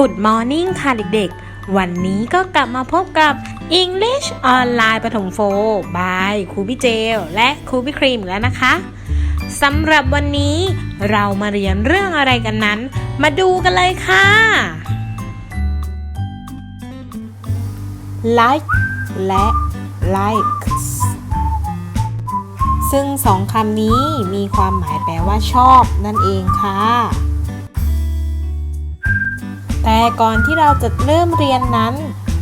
Good Morning ค่ะเด็กๆ วันนี้ก็กลับมาพบกับ English ออนไลน์ประถมโฟบายครูพี่เจลและครูพี่ครีมแล้วนะคะสำหรับวันนี้เรามาเรียนเรื่องอะไรกันนั้น มาดูกันเลยค่ะ like และ likes ซึ่งสองคำนี้มีความหมายแปลว่าชอบนั่นเองค่ะ แต่ก่อนที่เราจะเริ่มเรียนนั้น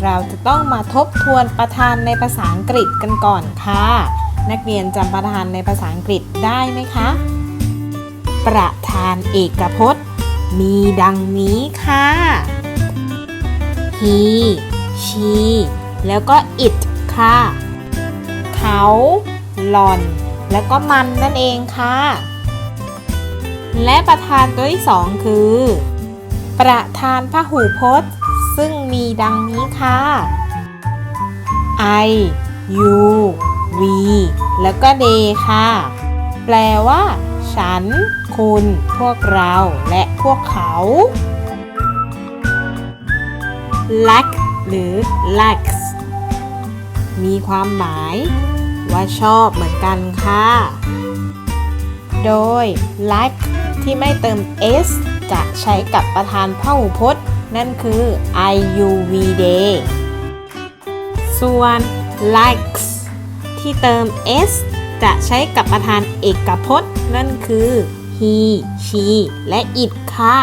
เราจะต้องมาทบทวนประธานในภาษาอังกฤษกันก่อนค่ะ นักเรียนจำประธานในภาษาอังกฤษได้ไหมคะ ประธานเอกพจน์ มีดังนี้ค่ะ he she แล้วก็ it ค่ะ เขาหล่อน แล้วก็มันนั่นเองค่ะ และประธานตัวที่สองคือ ประธานพหูพจน์ ซึ่งมีดังนี้ค่ะ I you we แล้วก็ they ค่ะ แปลว่า ฉัน คุณ พวกเรา และพวกเขา like หรือ likes มีความหมาย ว่าชอบเหมือนกันค่ะ โดย like ที่ไม่เติม s จะใช้กับประธานพหูพจน์ นั่นคือ i u v day ส่วน likes ที่เติม s จะใช้กับประธานเอกพจน์ นั่นคือ he she และ it ค่ะ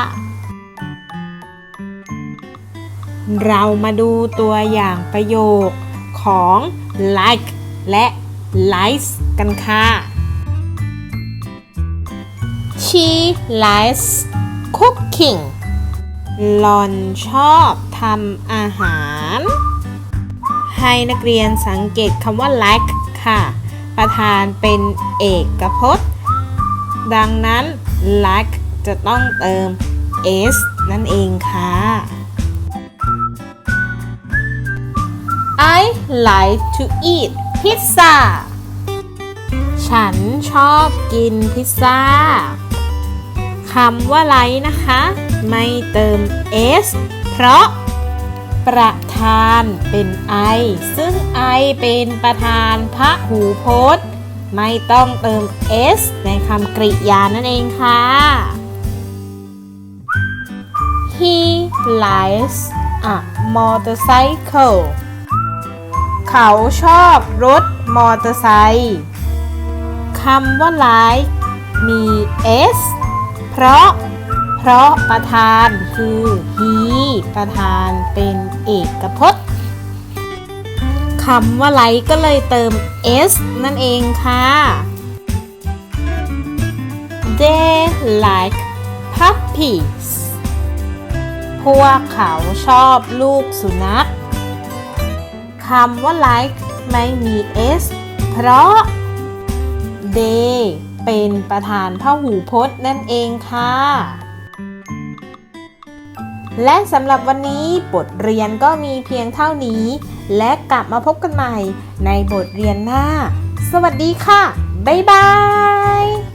เรามาดูตัวอย่างประโยคของ like และ likes กันค่ะ She likes cooking หลอนชอบทำอาหาร ให้นักเรียนสังเกตคำว่า like ค่ะ ประธานเป็นเอกพจน์ ดังนั้น like จะต้องเติม s นั่นเองค่ะ I like to eat pizza ฉันชอบกินพิซซ่า คำว่าไลค์นะคะ ไม่เติม s เพราะประธานเป็น I ซึ่ง I เป็นประธานพระหูพจน์ ไม่ต้องเติม s ในคำกริยานั่นเองค่ะ He likes a motorcycle เขาชอบรถมอเตอร์ไซค์คำว่า like มี s ราะ เพราะประธานคือ he ประธานเป็นเอกพจน์คำว่า like ก็เลยเติม s นั่นเองค่ะ they like puppies พวกเขาชอบลูกสุนัขคำว่า like ไม่มี s เพราะ they เป็นประธานพหูพจน์นั่นเองค่ะ และสำหรับวันนี้บทเรียนก็มีเพียงเท่านี้ และกลับมาพบกันใหม่ในบทเรียนหน้า สวัสดีค่ะ บ๊ายบาย